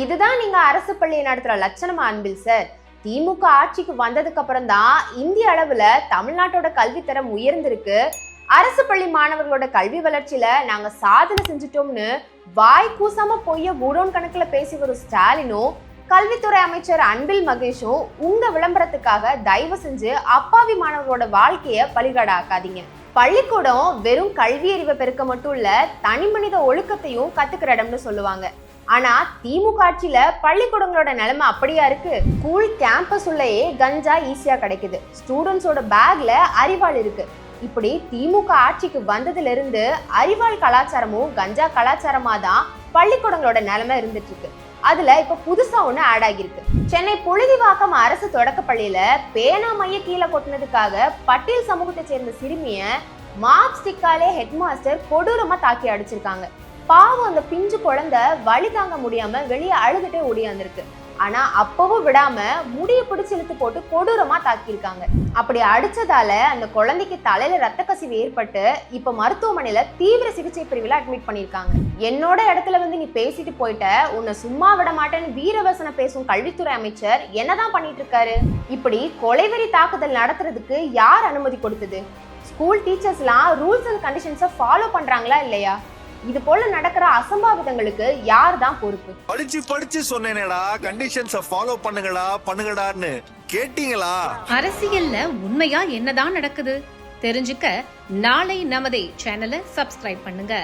இதுதான் நீங்க அரசு பள்ளியை நடத்துற லட்சணமா அன்பில் சார். திமுக ஆட்சிக்கு வந்ததுக்கு அப்புறம் தான் இந்திய அளவுல தமிழ்நாட்டோட கல்வித்தரம் உயர்ந்திருக்கு. அரசு பள்ளி மாணவர்களோட கல்வி வளர்ச்சியில நாங்க சாதனை செஞ்சுட்டோம்னு வாய் கூசாம பொய்ய குடோன் கணக்குல பேசி வரும் ஸ்டாலினும் கல்வித்துறை அமைச்சர் அன்பில் மகேஷும் உங்க விளம்பரத்துக்காக தயவு செஞ்சு அப்பாவி மாணவர்களோட வாழ்க்கைய பலிகடாக்காதீங்க. பள்ளிக்கூடம் வெறும் கல்வி அறிவை பெருக்க மட்டும் இல்ல தனி மனித ஒழுக்கத்தையும் கத்துக்கிற இடம்னு சொல்லுவாங்க. ஆனா திமுக ஆட்சியில பள்ளிக்கூடங்களோட நிலைமை அப்படியா இருக்கு? ஸ்கூல் கேம்பஸ் உள்ளேயே கஞ்சா ஈஸியா கிடைக்குது. ஸ்டூடெண்ட்ஸோட பேக்ல அறிவாள் இருக்கு. இப்படி திமுக ஆட்சிக்கு வந்ததுல இருந்து அறிவாள் கலாச்சாரமும் கஞ்சா கலாச்சாரமா தான் பள்ளிக்கூடங்களோட நிலைமை இருந்துட்டு இருக்கு. அதுல இப்ப புதுசா ஒண்ணு ஆட் ஆகியிருக்கு. சென்னை புழுதிவாக்கம் அரசு தொடக்க பள்ளியில பேனா மைய கீழே கொட்டினதுக்காக பட்டியல் சமூகத்தை சேர்ந்த சிறுமிய மார்க் ஸ்டிக்காலே ஹெட் மாஸ்டர் கொடூரமா தாக்கி அடிச்சிருக்காங்க. பாவம் அந்த பிஞ்சு குழந்தை வழி தாங்க முடியாம வெளியே அழுதுட்டே ஓடியாந்துருக்கு ஆனா அப்பவும் விடாம முடிய பிடிச்சு இழுத்து போட்டு கொடூரமா தாக்கியிருக்காங்க. அப்படி அடிச்சதால அந்த குழந்தைக்கு தலையில ரத்த கசிவு ஏற்பட்டு இப்ப மருத்துவமனையில தீவிர சிகிச்சை பிரிவில் அட்மிட் பண்ணியிருக்காங்க. என்னோட இடத்துல வந்து நீ பேசிட்டு போயிட்ட உன்னை சும்மா விட மாட்டேன்னு வீரவசனம் பேசும் கல்வித்துறை அமைச்சர் என்னதான் பண்ணிட்டு இருக்காரு? இப்படி கொலைவெறி தாக்குதல் நடத்துறதுக்கு யார் அனுமதி கொடுத்தது? ஸ்கூல் டீச்சர்ஸ்லாம் ரூல்ஸ் அண்ட் கண்டிஷன்ஸை ஃபாலோ பண்றாங்களா இல்லையா? இது போல நடக்கிற அசம்பாவிதங்களுக்கு யார் தான் பொறுப்பு? படிச்சு படிச்சு சொன்னேனேடா கண்டிஷன்ஸ ஃபாலோ பண்ணுங்கடா பண்ணுங்கடான்னு. கேட்டீங்களா? அரசியல்ல உண்மையா என்னதான் நடக்குது? தெரிஞ்சுக்க நாளை நமதே சேனலை சப்ஸ்கிரைப் பண்ணுங்க.